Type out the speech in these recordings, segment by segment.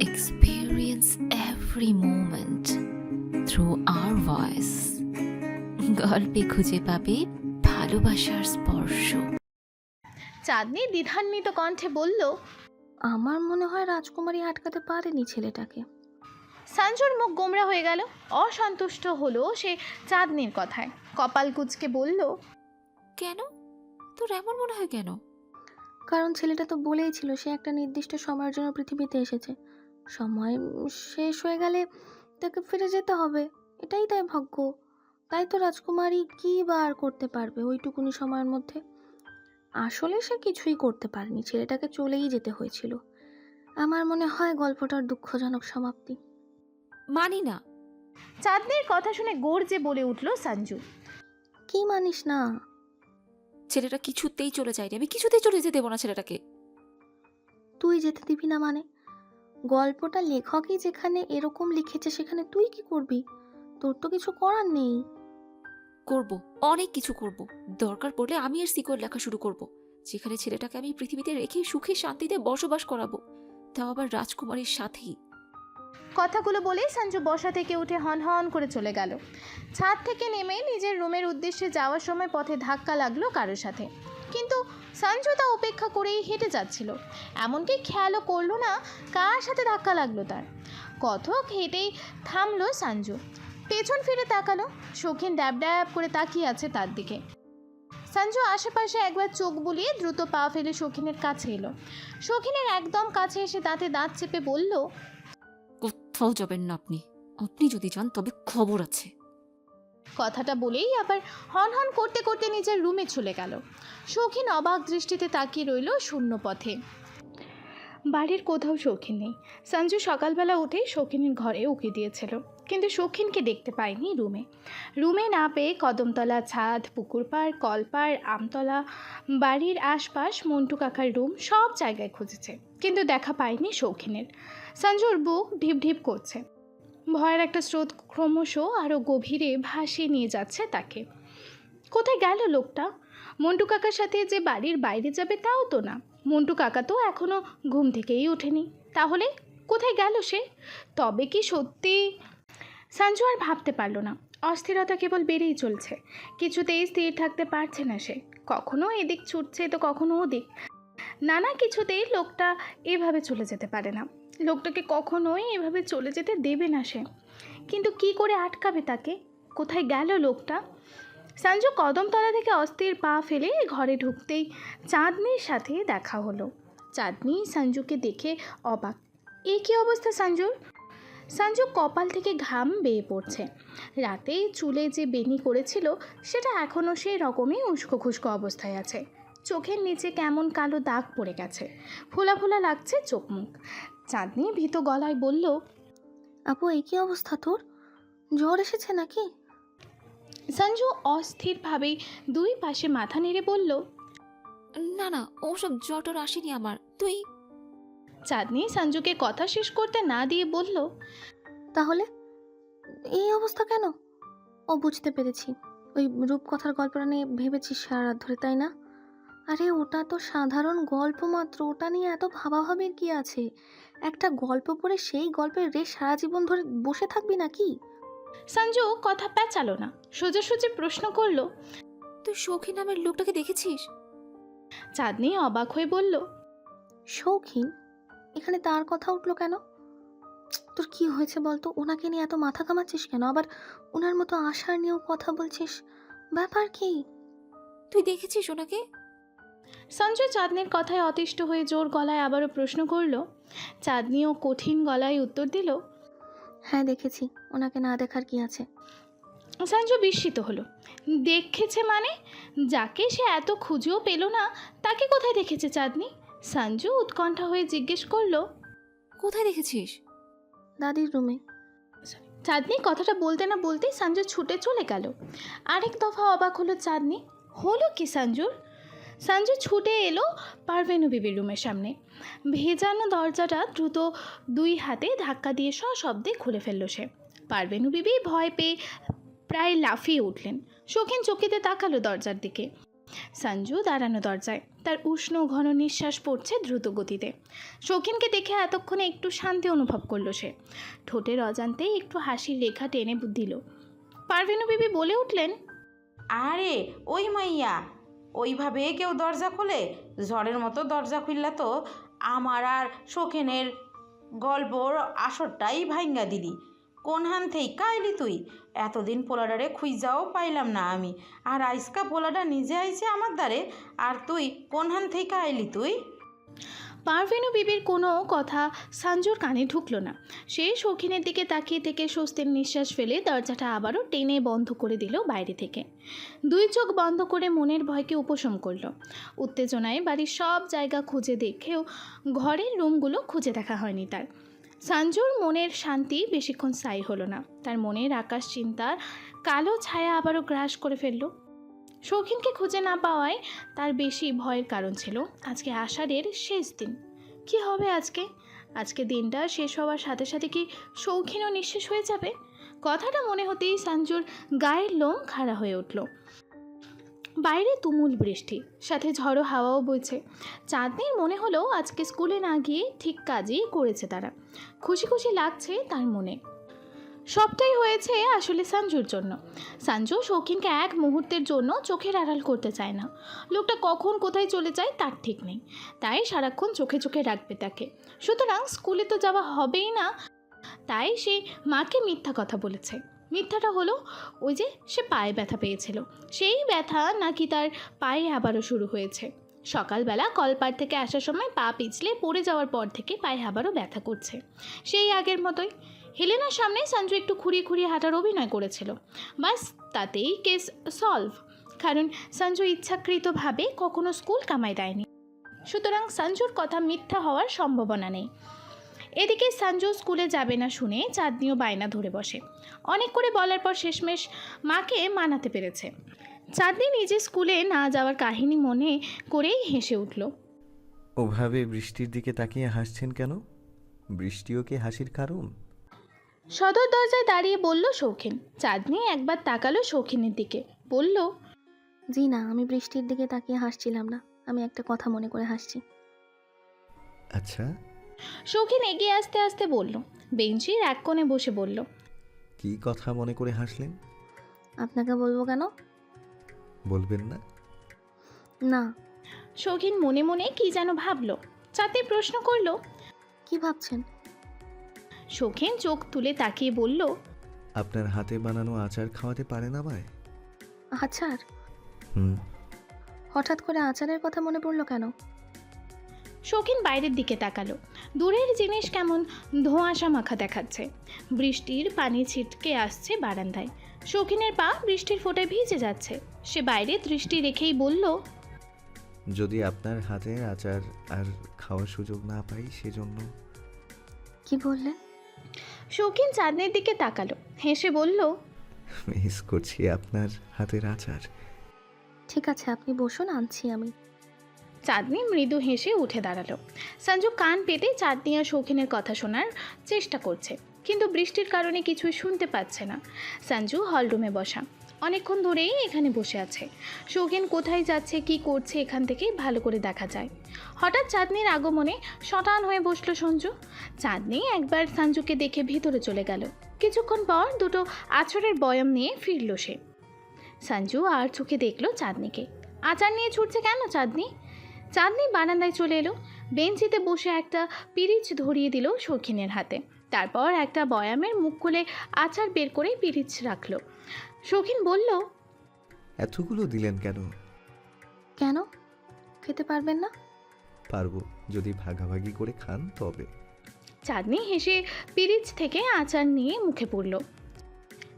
experience every moment through our voice. গল্পে খুঁজে পাবে ভালোবাসার স্পর্শ। চাঁদনি দ্বিধান্বিত কণ্ঠে বলল আমার মনে হয় রাজকুমারী আটকাতে পারেনি ছেলেটাকে। সঞ্জুর মুখ গোমরা হয়ে গেল অসন্তুষ্ট হলো সে চাঁদনির কথায়। কপাল কুচকে বলল কেন? তোর এমন মনে হয় কেন? কারণ ছেলেটা তো বলেই ছিল সে একটা নির্দিষ্ট সময়ের জন্য পৃথিবীতে এসেছে। সময় শেষ হয়ে গেলে তাকে ফিরে যেতে হবে। এটাই তাই ভাগ্য। তাই তো রাজকুমারী কী বা আর করতে পারবে ওইটুকুনি সময়ের মধ্যে? আসলে সে কিছুই করতে পারেনি ছেলেটাকে চলেই যেতে হয়েছিল। আমার মনে হয় গল্পটার দুঃখজনক সমাপ্তি। মানি না। চাঁদনির কথা শুনে গর্জে বলে উঠল সঞ্জু। কি মানিস না? ছেলেটা কিছুতেই চলে যায়নি। আমি কিছুতেই চলে যেতে দেবো না ছেলেটাকে। তুই যেতে দিবি না মানে? গল্পটা লেখকই যেখানে এরকম লিখেছে সেখানে তুই কি করবি? তোর তো কিছু করার নেই। করব অনেক কিছু করব। দরকার পড়লে আমি এর সিকোয়েল লেখা শুরু করব যেখানে ছেলেটাকে আমি পৃথিবীতে রেখে সুখে শান্তিতে বসবাস করাবো। তাও আবার রাজকুমারীর সাথেই। কথাগুলো বলেই সঞ্জু বসা থেকে উঠে হন হন করে চলে গেল। ছাদ থেকে নেমে নিজের রুমের উদ্দেশ্যে যাওয়ার সময় পথে ধাক্কা লাগল কারোর সাথে। কিন্তু সঞ্জু তা উপেক্ষা করেই হেঁটে যাচ্ছিল। এমনকি খেয়ালও করল না কার সাথে ধাক্কা লাগল তার। কথক হেঁটেই থামলো সঞ্জু। পেছন ফিরে তাকালো। শৌখিন ড্যাব ড্যাব করে তাকিয়ে আছে তার দিকে। সঞ্জু আশেপাশে একবার চোখ বুলিয়ে দ্রুত পা ফেলে শৌখিনের কাছে এলো। শৌখিনের একদম কাছে এসে দাঁতে দাঁত চেপে বলল, কোথাও যাবেন না আপনি। আপনি যদি যান, তবে খবর আছে। কথাটা বলেই আবার হন হন করতে করতে নিজের রুমে চলে গেল। শৌখিন অবাক দৃষ্টিতে তাকিয়ে রইল শূন্য পথে। বাড়ির কোথাও শৌখিন নেই। সঞ্জু সকালবেলা উঠে শৌখিনের ঘরে উকি দিয়েছিল, কিন্তু শৌখিনকে দেখতে পায়নি রুমে। রুমে না পেয়ে কদমতলা, ছাদ, পুকুর পাড়, কলপাড়, আমতলা, বাড়ির আশপাশ, মন্টু কাকার রুম সব জায়গায় খুঁজেছে, কিন্তু দেখা পায়নি শৌখিনের সঞ্জুর বুক ঢিপ ঢিপ করছে। ভয়ের একটা স্রোত ক্রমশ আরও গভীরে ভাসিয়ে নিয়ে যাচ্ছে তাকে। কোথায় গেল লোকটা? মন্টু কাকার সাথে যে বাড়ির বাইরে যাবে তাও তো না। মন্টু কাকা তো এখনও ঘুম থেকেই ওঠেনি। তাহলে কোথায় গেল সে? তবে কি সত্যি? সঞ্জু আর ভাবতে পারল না। অস্থিরতা কেবল বেড়েই চলছে। কিছুতেই স্থির থাকতে পারছে না সে। কখনো এদিক ছুটছে তো কখনো ওদিক। নানা কিছুতেই লোকটা এভাবে চলে যেতে পারে না। লোকটাকে কখনোই এভাবে চলে যেতে দেবে না সে। কিন্তু কি করে আটকাবে তাকে? কোথায় গেল লোকটা? সঞ্জু কদমতলা থেকে অস্থির পা ফেলে ঘরে ঢুকতেই চাঁদনির সাথে দেখা হলো। চাঁদনি সঞ্জুকে দেখে অবাক। এ কী অবস্থা সঞ্জুর সঞ্জু কপাল থেকে ঘাম বেয়ে পড়ছে। রাতে চুলে যে বেনি করেছিল, সেটা এখনও সেই রকমই উস্কো খুস্কো অবস্থায় আছে। চোখের নিচে কেমন কালো দাগ পড়ে গেছে। ফোলা ফোলা লাগছে চোখ মুখ চাঁদনি ভীত গলায় বলল আপু এই কি অবস্থা তোর? জ্বর এসেছে নাকি? সঞ্জু অস্থিরভাবে দুই পাশে মাথা নেড়ে বলল না না ওসব জটর আসেনি আমার। তুই? চাঁদনি সঞ্জুকে কথা শেষ করতে না দিয়ে বলল তাহলে? এই অবস্থা কেন? ও বুঝতে পেরেছি। ওই রূপকথার গল্পটা নিয়ে ভেবেছিস সারা রাত ধরে তাই না? আরে ওটা তো সাধারণ গল্প মাত্র। ওটা নিয়ে এত ভাবাভাবির কি আছে? একটা গল্প পড়ে সেই গল্পের রে সারা জীবন ধরে বসে থাকবি নাকি? সঞ্জু কথা প্যাচালো না। সোজাসুজি প্রশ্ন করল তুই সখী নামের লোকটাকে দেখেছিস? চাঁদনি অবাক হয়ে বলল শৌখিন এখানে তার কথা উঠল কেন? তোর কি হয়েছে বলতো? ওনাকে নিয়ে এত মাথা কামাচ্ছিস কেন? আবার ওনার মতো আশার নিয়েও কথা বলছিস? ব্যাপার কি? তুই দেখেছিস ওনাকে? সঞ্জু চাঁদনির কথায় অতিষ্ঠ হয়ে জোর গলায় আবারও প্রশ্ন করল চাঁদনিও কঠিন গলায় উত্তর দিল হ্যাঁ দেখেছি। ওনাকে না দেখার কি আছে? সঞ্জু বিস্মিত হলো দেখেছে মানে? যাকে সে এত খুঁজেও পেল না তাকে কোথায় দেখেছে চাঁদনি? সঞ্জু উৎকণ্ঠা হয়ে জিজ্ঞেস করল কোথায় দেখেছিস? দাদির রুমে। চাঁদনি কথাটা বলতে না বলতেই সঞ্জু ছুটে চলে গেল। আরেক দফা অবাক হলো চাঁদনি হলো কি সঞ্জুর? সঞ্জু ছুটে এলো পারভেনু বিবির রুমের সামনে। ভেজানো দরজাটা দ্রুত দুই হাতে ধাক্কা দিয়ে সশব্দে খুলে ফেলল সে। পারভেনু বিবি ভয় পেয়ে প্রায় লাফিয়ে উঠলেন। শৌখিন চকিতে তাকালো দরজার দিকে। সঞ্জু দাঁড়ানো দরজায়। তার উষ্ণ ঘন নিঃশ্বাস পড়ছে দ্রুত গতিতে। শৌখিনকে দেখে এতক্ষণে একটু শান্তি অনুভব করল সে। ঠোঁটের অজান্তেই একটু হাসির রেখা টেনে দিল। পারভেনু বিবি বলে উঠলেন, আরে, ওই মাইয়া ওইভাবে কেউ দরজা খুলে? ঝড়ের মতো দরজা খুললা তো। আমার আর শোকেনের গল্পর আসরটাই ভাঙ্গা দিলি। কোন হান থেই কাইলি তুই? এতদিন পোলাডারে খুঁজাও পাইলাম না আমি। আর আইসকা পোলাডা নিজে আইছে আমার দ্বারে। আর তুই কোন হান থেকে আইলি তুই? পারভেনু বিবির কোনো কথা সঞ্জুর কানে ঢুকলো না। সে শৌখিনের দিকে তাকিয়ে থেকে স্বস্তির নিঃশ্বাস ফেলে দরজাটা আবারও টেনে বন্ধ করে দিল বাইরে থেকে। দুই চোখ বন্ধ করে মনের ভয়কে উপশম করল। উত্তেজনায় বাড়ির সব জায়গা খুঁজে দেখেও ঘরের রুমগুলো খুঁজে দেখা হয়নি তার। সঞ্জুর মনের শান্তি বেশিক্ষণ স্থায়ী হলো না। তার মনের আকাশ চিন্তার কালো ছায়া আবারও গ্রাস করে ফেলল। শৌখিনকে খুঁজে না পাওয়ায় তার বেশি ভয়ের কারণ ছিল আজকে আষাঢ়ের শেষ দিন। কি হবে আজকে? আজকে দিনটা শেষ হওয়ার সাথে সাথে কি শৌখিনও নিঃশেষ হয়ে যাবে? কথাটা মনে হতেই সঞ্জুর গায়ের লোম খাড়া হয়ে উঠল। বাইরে তুমুল বৃষ্টি, সাথে ঝড়ো হাওয়াও বইছে। চাঁদনির মনে হলো আজকে স্কুলে না গিয়ে ঠিক কাজই করেছে তারা। খুশি খুশি লাগছে তার মনে। সবটাই হয়েছে আসলে সঞ্জুর জন্য। সঞ্জু শৌখিনকে এক মুহূর্তের জন্য চোখের আড়াল করতে চায় না। লোকটা কখন কোথায় চলে যায় তার ঠিক নেই। তাই সারাক্ষণ চোখে চোখে রাখবে তাকে। সুতরাং স্কুলে তো যাওয়া হবেই না। তাই সে মাকে মিথ্যা কথা বলেছে। মিথ্যাটা হলো ওই যে সে পায়ে ব্যথা পেয়েছিল। সেই ব্যথা নাকি তার পায়ে আবারও শুরু হয়েছে। সকালবেলা কলপার থেকে আসার সময় পা পিছলে পড়ে যাওয়ার পর থেকে পায়ে আবারও ব্যথা করছে। সেই আগের মতোই হেলেনার সামনে সঞ্জু একটু খুঁড়িয়ে খুঁড়িয়ে হাঁটার অভিনয় করেছিল। বাস, তাতেই কেস সলভ কারণ সঞ্জু ইচ্ছাকৃতভাবে কখনো স্কুল কামাই দেয়নি। সুতরাং সঞ্জুর কথা মিথ্যা হওয়ার সম্ভাবনা নেই। এদিকে সঞ্জু স্কুলে যাবে না শুনে চাঁদনিও বায়না ধরে বসে। অনেক করে বলার পর শেষমেশ মাকে মানাতে পেরেছে। চাঁদনি নিজে স্কুলে না যাওয়ার কাহিনী মনে করেই হেসে উঠল। ওভাবে বৃষ্টির দিকে তাকিয়ে হাসছেন কেন? বৃষ্টিও কি হাসির কারণ? সদর দরজায় দাঁড়িয়ে বলল শৌখিন। চাঁদনি একবার তাকালো শৌখিনের দিকে। বলল জি না আমি বৃষ্টির দিকে তাকিয়ে হাসছিলাম না। আমি একটা কথা মনে করে হাসছি। আচ্ছা। শৌখিন এগিয়ে আসতে আসতে বলল বেঞ্চির এক কোণে বসে বলল কি কথা মনে করে হাসলেন? আপনাকে বলব কেন? বলবেন না। না। শৌখিন মনে মনে কি যেন ভাবলো চাঁদনি প্রশ্ন করল কি ভাবছেন? শৌখিন চোখ তুলে তাকিয়ে বলল আপনার হাতে বানানো আচার খাওয়াতে পারেন আমায়? আচার? হুম। হঠাৎ করে আচারের কথা মনে পড়ল কেন? শৌখিন বাইরের দিকে তাকালো। দূরের জিনিস কেমন ধোঁয়াশা মাখা দেখাচ্ছে। বৃষ্টির পানি ছিটকে আসছে বারান্দায়। শৌখিনের পা বৃষ্টির ফোঁটায় ভিজে যাচ্ছে। সে বাইরে দৃষ্টি রেখেই বলল যদি আপনার হাতের আচার আর খাওয়ার সুযোগ না পাই সেজন্য? কি বললেন? শৌখিন চাঁদনির দিকে তাকালো। হেসে বলল মিস করছি আপনার হাতের আচার। ঠিক আছে আপনি বসুন আনছি আমি। চাঁদনি মৃদু হেসে উঠে দাঁড়াল। সঞ্জু কান পেতে চাঁদনি আর শৌখিনের কথা শোনার চেষ্টা করছে কিন্তু বৃষ্টির কারণে কিছুই শুনতে পাচ্ছে না। সঞ্জু হলরুমে বসা। অনেকক্ষণ ধরেই এখানে বসে আছে। শৌখিন কোথায় যাচ্ছে, কি করছে এখান থেকেই ভালো করে দেখা যায়। হঠাৎ চাঁদনির আগমনে শটান হয়ে বসল সঞ্জু। চাঁদনি একবার সঞ্জুকে দেখে ভিতরে চলে গেল। কিছুক্ষণ পর দুটো আছরের বয়ম নিয়ে ফিরল সে। সঞ্জু আর চোখে দেখল চাঁদনিকে। আচার নিয়ে ছুটছে কেন চাঁদনি? চাঁদনি বারান্দায় চলে এলো। বেঞ্চিতে বসে একটা পিরিচ ধরিয়ে দিল শৌখিনের হাতে। তারপর একটা বয়ামের মুখ খুলে আচার বের করে পিরিচ রাখল। শৌখিন বলল এতগুলো দিলেন কেন? কেন? খেতে পারবেন না? পারব যদি ভাগাভাগি করে খান তবে। চাঁদনি হেসে পিরিচ থেকে আচার নিয়ে মুখে পড়ল।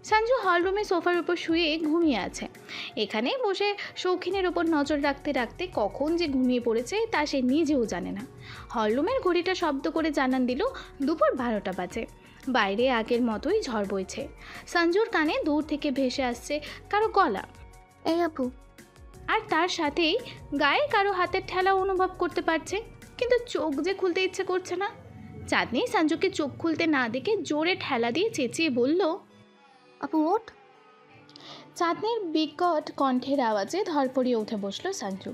সঞ্জু হলরুমে সোফার উপর শুয়ে ঘুমিয়ে আছে। এখানে বসে শৌখিনের ওপর নজর রাখতে রাখতে কখন যে ঘুমিয়ে পড়েছে তা সে নিজেও জানে না। হলরুমের ঘড়িটা শব্দ করে জানান দিল দুপুর বারোটা বাজে। বাইরে আগের মতোই ঝড় বইছে। সঞ্জুর কানে দূর থেকে ভেসে আসছে কারও গলা। এই আপু। আর তার সাথেই গায়ে কারও হাতের ঠেলা অনুভব করতে পারছে কিন্তু চোখ যে খুলতে ইচ্ছে করছে না। চাঁদনি সঞ্জুকে চোখ খুলতে না দেখে জোরে ঠেলা দিয়ে চেঁচিয়ে বলল আপু ওঠ। চাঁদনির বিকট কণ্ঠের আওয়াজে ধরপড়িয়ে উঠে বসল সঞ্জু।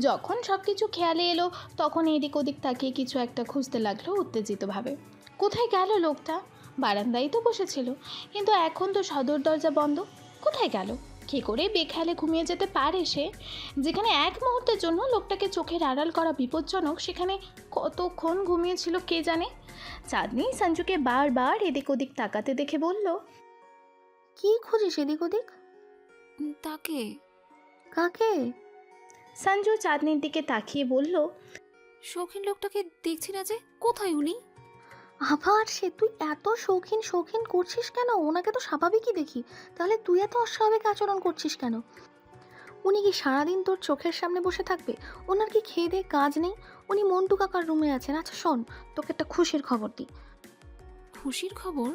যখন সব কিছু খেয়ালে এলো তখন এদিক ওদিক তাকিয়ে কিছু একটা খুঁজতে লাগল উত্তেজিতভাবে। কোথায় গেল লোকটা? বারান্দায় তো বসেছিল। কিন্তু এখন তো সদর দরজা বন্ধ। কোথায় গেল? কী করে বেখেয়ালে ঘুমিয়ে যেতে পারে সে? যেখানে এক মুহূর্তের জন্য লোকটাকে চোখের আড়াল করা বিপজ্জনক সেখানে কতক্ষণ ঘুমিয়েছিল কে জানে? চাঁদনি সঞ্জুকে বারবার এদিক ওদিক তাকাতে দেখে বলল কি খুঁজিস এদিক ওদিক? তাকে। কাকে? সঞ্জু চাঁদনির দিকে তাকিয়ে বলল শৌখিন লোকটাকে দেখছি না যে কোথায় উনি? আবার সে তুই এত শৌখিন শৌখিন করছিস কেন? ওনাকে তো স্বাভাবিকই দেখি। তাহলে তুই এত অস্বাভাবিক আচরণ করছিস কেন? উনি কি সারাদিন তোর চোখের সামনে বসে থাকবে? ওনার কি খেয়ে দিয়ে কাজ নেই? উনি মন্টু কাকার রুমে আছেন। আচ্ছা শোন তোকে একটা খুশির খবর দিই। খুশির খবর?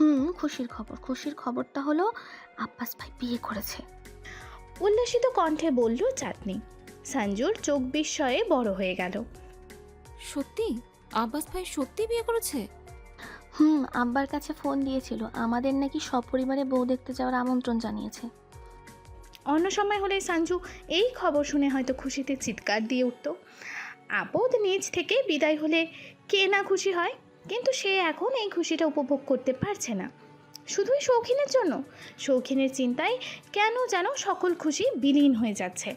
হুম খুশির খবর। খুশির খবরটা হলো আব্বাস ভাই বিয়ে করেছে। উল্লাসিত কণ্ঠে বলল চাঁদনি। সঞ্জুর চোখ বিস্ময়ে বড় হয়ে গেল। সত্যি? আব্বাস ভাই সত্যি বিয়ে করেছে? হুম আব্বার কাছে ফোন দিয়েছিল। আমাদের নাকি সপরিবারে বউ দেখতে যাওয়ার আমন্ত্রণ জানিয়েছে। অন্য সময় হলে সঞ্জু এই খবর শুনে হয়তো খুশিতে চিৎকার দিয়ে উঠত। আপদ নিজ থেকে বিদায় হলে কে না খুশি হয়? কিন্তু সে এখন এই খুশিটা উপভোগ করতে পারছে না। শুধুই শৌখিনের জন্য। শৌখিনের চিন্তায় কেন যেন সকল খুশি বিলীন হয়ে যাচ্ছে।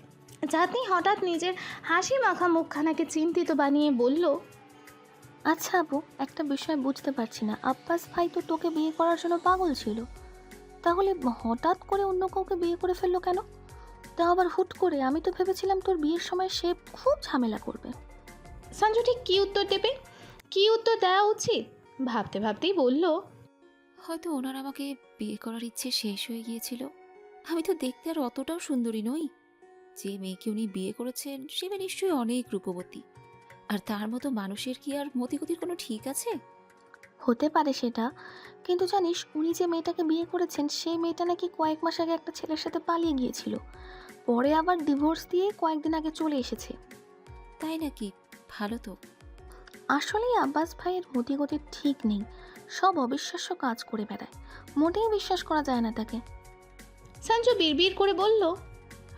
চাঁদনি হঠাৎ নিজের হাসি মাখা মুখখানাকে চিন্তিত বানিয়ে বলল আচ্ছা আপু একটা বিষয় বুঝতে পারছি না। আব্বাস ভাই তো তোকে বিয়ে করার জন্য পাগল ছিল। তাহলে হঠাৎ করে অন্য কাউকে বিয়ে করে ফেলল কেন? তা আবার হুট করে আমি তো ভেবেছিলাম তোর বিয়ের সময় সে খুব ঝামেলা করবে। সঞ্জু ঠিক কী উত্তর দেবে? কী উত্তর দেওয়া উচিত? ভাবতে ভাবতেই বলল হয়তো ওনার আমাকে বিয়ে করার ইচ্ছে শেষ হয়ে গিয়েছিল। আমি তো দেখতে আর অতটাও সুন্দরী নই। যে মেয়েকে উনি বিয়ে করেছেন সে মেয়ে নিশ্চয়ই অনেক রূপবতী। আর তার মতো মানুষের কি আর মতিগতির কোনো ঠিক আছে? হতে পারে সেটা কিন্তু জানিস উনি যে মেয়েটাকে বিয়ে করেছেন সেই মেয়েটা নাকি কয়েক মাস আগে একটা ছেলের সাথে পালিয়ে গিয়েছিল। পরে আবার ডিভোর্স দিয়ে কয়েকদিন আগে চলে এসেছে। তাই নাকি? ভালো তো। আসলেই আব্বাস ভাইয়ের মতিগতি ঠিক নেই। সব অবিশ্বাস্য কাজ করে বেড়ায়। মোটেই বিশ্বাস করা যায় না তাকে। সঞ্জু বিড়বিড় করে বলল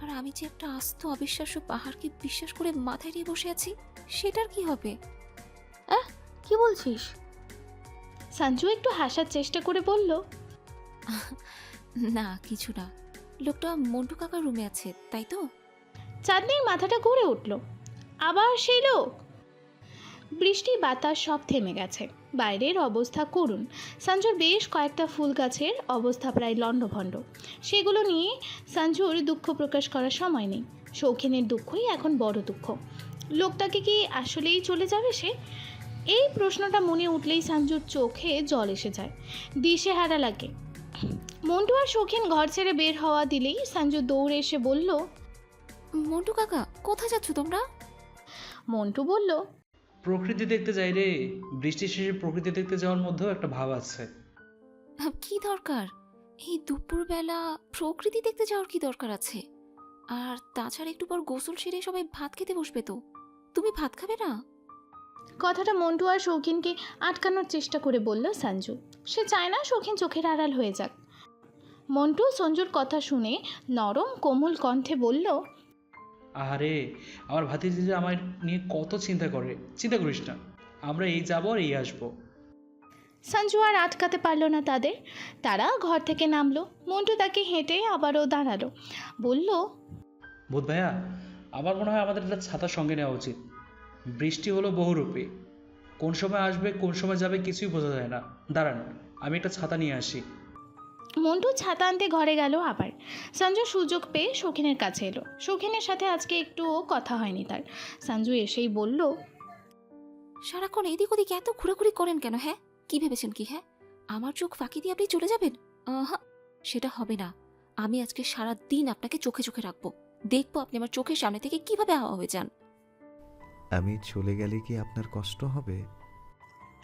আর আমি যে একটা আস্ত অবিশ্বাস্য পাহাড়কে বিশ্বাস করে মাথায় নিয়ে বসে আছি সেটার কি হবে? আহ কি বলছিস? সঞ্জু একটু হাসার চেষ্টা করে বলল। না কিছু না। লোকটা মন্টু কাকার রুমে আছে তাই তো? চাঁদনির মাথাটা ঘুরে উঠল। আবার সেই লোক? বৃষ্টি বাতাস সব থেমে গেছে। বাইরের অবস্থা করুন। সঞ্জুর বেশ কয়েকটা ফুল গাছের অবস্থা প্রায় লণ্ডভণ্ড। সেগুলো নিয়ে সঞ্জুর দুঃখ প্রকাশ করার সময় নেই। শৌখিনের দুঃখই এখন বড় দুঃখ। লোকটাকে কি আসলেই চলে যাবে সে? এই প্রশ্নটা মনে উঠলেই সঞ্জুর চোখে জল এসে যায়। দিশে হারা লাগে। মন্টু আর শৌখিন ঘর ছেড়ে বের হওয়া দিলেই সঞ্জু দৌড়ে এসে বলল মন্টু কাকা কোথায় যাচ্ছ তোমরা? মন্টু বলল প্রকৃতি দেখতে যাই রে। বৃষ্টি শেষে প্রকৃতি দেখতে যাওয়ার মধ্যেও একটা ভাব আছে। কি দরকার? এই দুপুরবেলা প্রকৃতি দেখতে যাওয়ার কি দরকার আছে? আর তাছাড়া একটু পর গোসল সেরে সবাই ভাত খেতে বসবে তো। তুমি ভাত খাবে না? কথাটা মন্টু আর শৌখিনকে আটকানোর চেষ্টা করে বলল সঞ্জু। সে চায় না শৌখিন চোখের আড়াল হয়ে যাক। মন্টু সঞ্জুর কথা শুনে নরম কোমল কণ্ঠে বলল আহারে আমার ভাতিজি যে আমার নিয়ে কত চিন্তা করে চিন্তা করিস না আমরা এই যাব আর এই আসব। সঞ্জু আর আটকাতে পারল না তাদের। তারা ঘর থেকে নামলো মন্টু তাকে হেঁটে আবারও দাঁড়াল। বলল বোধ ভাইয়া আমার মনে হয় আমাদের একটা ছাতার সঙ্গে নেওয়া উচিত। বৃষ্টি হলো বহুরূপী। কোন সময় আসবে কোন সময় যাবে কিছুই বোঝা যায় না। দাঁড়ান আমি একটা ছাতা নিয়ে আসি। মন্টু ছাতা আনতে ঘরে গেল আবার। সঞ্জু সুযোগ পেয়ে শৌখিনের কাছে এলো। শৌখিনের সাথে আজকে একটুও কথা হয়নি তার। সঞ্জু এসেই বলল সারাক্ষণ এদিক ওদিক এত ঘোরাঘুরি করেন কেন হ্যাঁ? কি ভেবেছেন কি হ্যাঁ? আমার চোখ ফাঁকি দিয়ে আপনি চলে যাবেন? আহা সেটা হবে না। আমি আজকে সারা দিন আপনাকে চোখে চোখে রাখব। দেখব আপনি আমার চোখের সামনে থেকে কীভাবে হাওয়া হয়ে যান। আমি চলে গেলে কি আপনার কষ্ট হবে?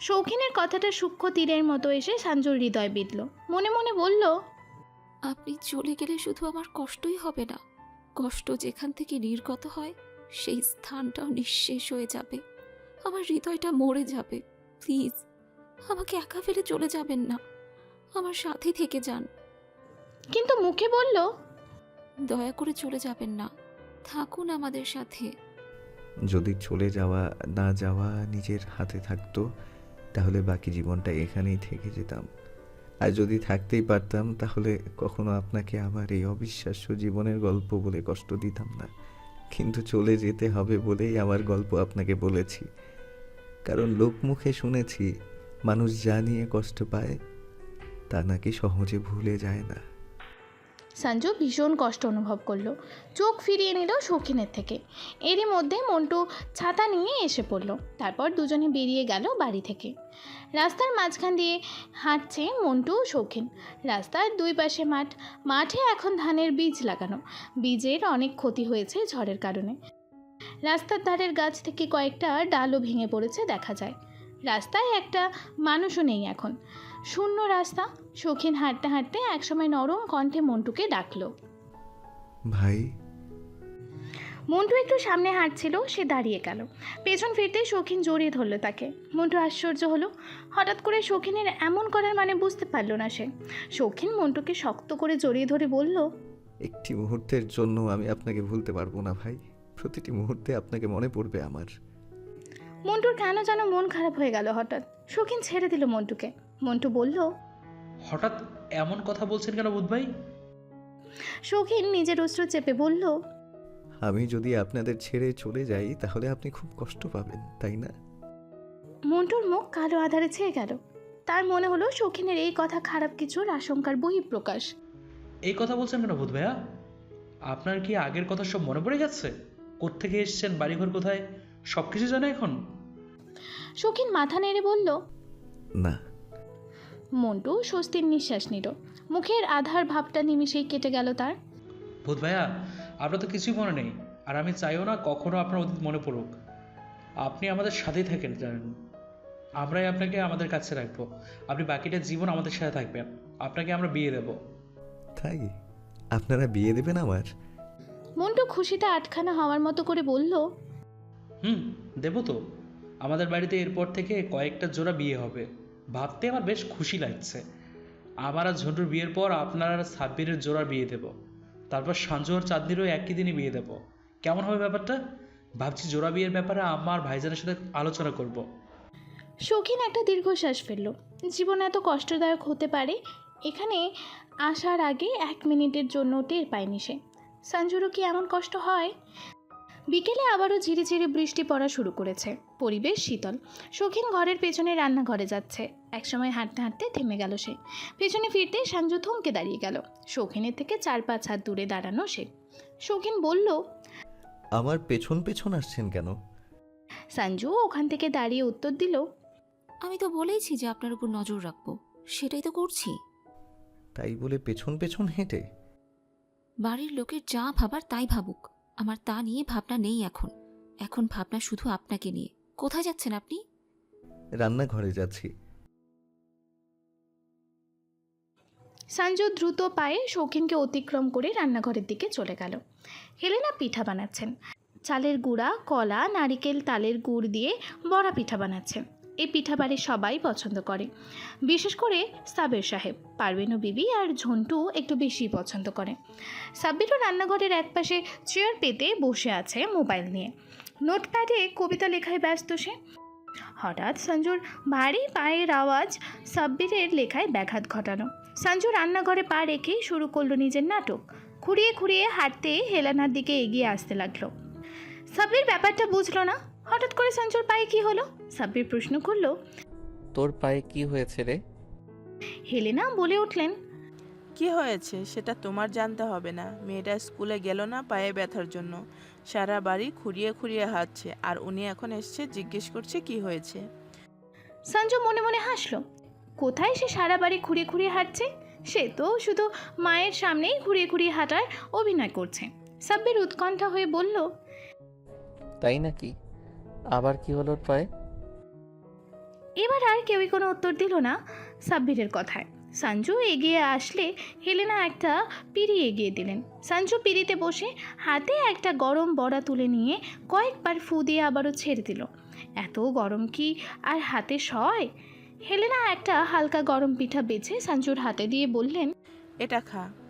শৌখিনের কথাটা সূক্ষ্ম তীরের মতো এসে সঞ্জুর হৃদয় বিঁধল। মনে মনে বলল আপনি চলে গেলে শুধু আমার কষ্টই হবে না। কষ্ট যেখান থেকে নির্গত হয় সেই স্থানটাও নিঃশেষ হয়ে যাবে। আমার হৃদয়টা মরে যাবে। প্লিজ আমাকে একা ফেলে চলে যাবেন না। আমার সাথে থেকে যান। কিন্তু মুখে বলল দয়া করে চলে যাবেন না। থাকুন আমাদের সাথে। যদি চলে যাওয়া না যাওয়া নিজের হাতে থাকতো তাহলে বাকি জীবনটা এখানেই থেকে যেতাম। আর যদি থাকতেই পারতাম, তাহলে কখনো আপনাকে আমার এই অবিশ্বাস্য জীবনের গল্প বলে কষ্ট দিতাম না। কিন্তু চলে যেতে হবে বলেই আমার গল্প আপনাকে বলেছি। কারণ লোকমুখে শুনেছি, মানুষ যা নিয়ে কষ্ট পায়, তা নাকি সহজে ভুলে যায় না। সঞ্জু ভীষণ কষ্ট অনুভব করল। চোখ ফিরিয়ে নিল শৌখিনের থেকে। এরই মধ্যে মন্টু ছাতা নিয়ে এসে পড়ল। তারপর দুজনে বেরিয়ে গেল বাড়ি থেকে। রাস্তার মাঝখান দিয়ে হাঁটছে মন্টু ও শৌখিন রাস্তার দুই পাশে মাঠ। মাঠে এখন ধানের বীজ লাগানো। বীজের অনেক ক্ষতি হয়েছে ঝড়ের কারণে। রাস্তার ধারের গাছ থেকে কয়েকটা ডালও ভেঙে পড়েছে দেখা যায়। রাস্তায় একটা মানুষও নেই এখন। শূন্য রাস্তা। শৌখিন হাঁটতে হাঁটতে একসময় নরম কণ্ঠে মন্টুকে ডাকলো। ভাই। মন্টু একটু সামনে হাঁটছিল সে দাঁড়িয়ে গেল। পেছন ফিরতে শৌখিন জড়িয়ে ধরল তাকে। মন্টু আশ্চর্য হলো। হঠাৎ করে শৌখিনের এমন করার মানে বুঝতে পারল না সে। শৌখিন মন্টুকে শক্ত করে জড়িয়ে ধরে বলল একটি মুহূর্তের জন্য আমি আপনাকে ভুলতে পারব না ভাই। প্রতিটি মুহূর্তে আপনাকে মনে পড়বে আমার। মন্টুর কেন যেন মন খারাপ হয়ে গেল হঠাৎ। শৌখিন ছেড়ে দিল মন্টুকে। মন্টু বলল হঠাৎ এমন কথা বলছেন কেন বুধ ভাই? শৌখিন নিজের অস্ত্র চেপে বলল আমি যদি আপনাদের ছেড়ে চলে যাই তাহলে আপনি খুব কষ্ট পাবেন তাই না? মন্টুর মুখ কালো আধারে ছেয়ে গেল। তার মনে হলো শৌখিনের এই কথা খারাপ কিছুর আশঙ্কার বহিঃপ্রকাশ। এই কথা বলছেন কেন বুধ ভাইয়া? আপনার কি আগের কথা সব মনে পড়ে গেছে? কোত্থেকে এসছেন বাড়িঘর কোথায়? সব কিছু জানে এখন? শৌখিন মাথা নেড়ে বলল না মন্টু স্বস্তির নিঃশ্বাস নিল। মুখের আধার ভাবটা নিমিষেই কেটে গেল তার। ভূত ভাইয়া আপনার তো কিছুই মনে নেই আর আমি চাইও না কখনো আপনার অতীত মনে পড়ুক। আপনি আমাদের সাথেই থাকেন জানেন। আমরাই আপনাকে আমাদের কাছে রাখব। আপনি বাকিটা জীবন আমাদের সাথে থাকবেন। আপনাকে আমরা বিয়ে দেবো। তাই? আপনারা বিয়ে দেবেন আমার মন্টু খুশিতে আটখানা হওয়ার মতো করে বলল হুম দেবো তো। আমাদের বাড়িতে এরপর থেকে কয়েকটা জোড়া বিয়ে হবে। ভাবতে আমার বেশ খুশি লাগছে। আমার আর ঝন্টুর বিয়ের পর আপনার আর সাব্বিরের জোড়া বিয়ে দেব। তারপর সঞ্জু আর চাঁদনিরও একই দিনই বিয়ে দেব। কেমন হবে ব্যাপারটা? ভাবছি জোড়া বিয়ের ব্যাপারে আমার ভাইজানের সাথে আলোচনা করব। শৌখিন একটা দীর্ঘশ্বাস ফেলল। জীবন এত কষ্টদায়ক হতে পারে? এখানে আসার আগে এক মিনিটের জন্য টের পায়নি সে। সঞ্জুরও কি এমন কষ্ট হয়? বিকেলে আবারও ঝিরি ঝিরি বৃষ্টি পড়া শুরু করেছে। পরিবেশ শীতল। শৌখিন ঘরের পেছনে রান্নাঘরে যাচ্ছে। একসময় হাঁটতে হাঁটতে থেমে গেল সে। পেছনে ফিরতে সঞ্জু থমকে দাঁড়িয়ে গেল। শৌখিনের থেকে চার পাঁচ হাত দূরে দাঁড়ানো সে। শৌখিন বলল আমার পেছন পেছন আসছেন কেন? সঞ্জু ওখান থেকে দাঁড়িয়ে উত্তর দিল আমি তো বলেইছি যে আপনার উপর নজর রাখব। সেটাই তো করছি। তাই বলে পেছন পেছন হেঁটে? বাড়ির লোকের যা ভাবার তাই ভাবুক। আমার তা নিয়ে ভাবনা নেই এখন। এখন ভাবনা শুধু আপনাকে নিয়ে। কোথায় যাচ্ছেন আপনি? রান্নাঘরে যাচ্ছি। সঞ্জু দ্রুত পায়ে শৌখিনকে অতিক্রম করে রান্নাঘরের দিকে চলে গেল। হেলেনা পিঠা বানাচ্ছেন। চালের গুঁড়া কলা নারিকেল তালের গুড় দিয়ে বড়া পিঠা বানাচ্ছেন এই পিঠা বাড়ির সবাই পছন্দ করে। বিশেষ করে সাবের সাহেব পারবেনু বিবি আর ঝন্টু একটু বেশি পছন্দ করে। সাব্বিরও রান্নাঘরের একপাশে চেয়ার পেতে বসে আছে মোবাইল নিয়ে। নোটপ্যাডে কবিতা লেখায় ব্যস্ত সে। হঠাৎ সঞ্জুর ভারী পায়ের আওয়াজ সাব্বিরের লেখায় ব্যাঘাত ঘটানো সঞ্জু রান্নাঘরে পা রেখে শুরু করল নিজের নাটক। খুঁড়িয়ে খুঁড়িয়ে হাঁটতে হেলানার দিকে এগিয়ে আসতে লাগল। সাব্বির ব্যাপারটা বুঝলো না। হঠাৎ করে সঞ্জুর পায়ে কি হলো? সাব্বির প্রশ্ন করল। তোর পায়ে কি হয়েছে রে? হেলেনা বলে উঠলেন। কি হয়েছে? সেটা তোমার জানতে হবে না। মেয়েটা স্কুলে গেল না পায়ে ব্যথার জন্য। সারা বাড়ি খুঁড়িয়ে খুঁড়িয়ে হাঁটছে। আর উনি এখন এসছে জিজ্ঞেস করছে কি হয়েছে। সঞ্জু মনে মনে হাসলো। কোথায় সে সারা বাড়ি খুঁড়িয়ে খুঁড়িয়ে হাঁটছে? সে তো শুধু মায়ের সামনেই ঘুরিয়ে ঘুরিয়ে হাঁটার অভিনয় করছে। সাব্বির উৎকণ্ঠা হয়ে বলল তাই নাকি? আবার কি হলো ওর পায়ে এবার আর কেউই কোনো উত্তর দিল না সাব্বিরের কথায়। সঞ্জু এগিয়ে আসলে হেলেনা একটা পিড়ি এগিয়ে দিলেন। সঞ্জু পিড়িতে বসে হাতে একটা গরম বড়া তুলে নিয়ে কয়েকবার ফু দিয়ে আবারও ছেড়ে দিল। এত গরম কি আর হাতে সয়? হেলেনা একটা হালকা গরম পিঠা বেছে সঞ্জুর হাতে দিয়ে বললেন এটা খা।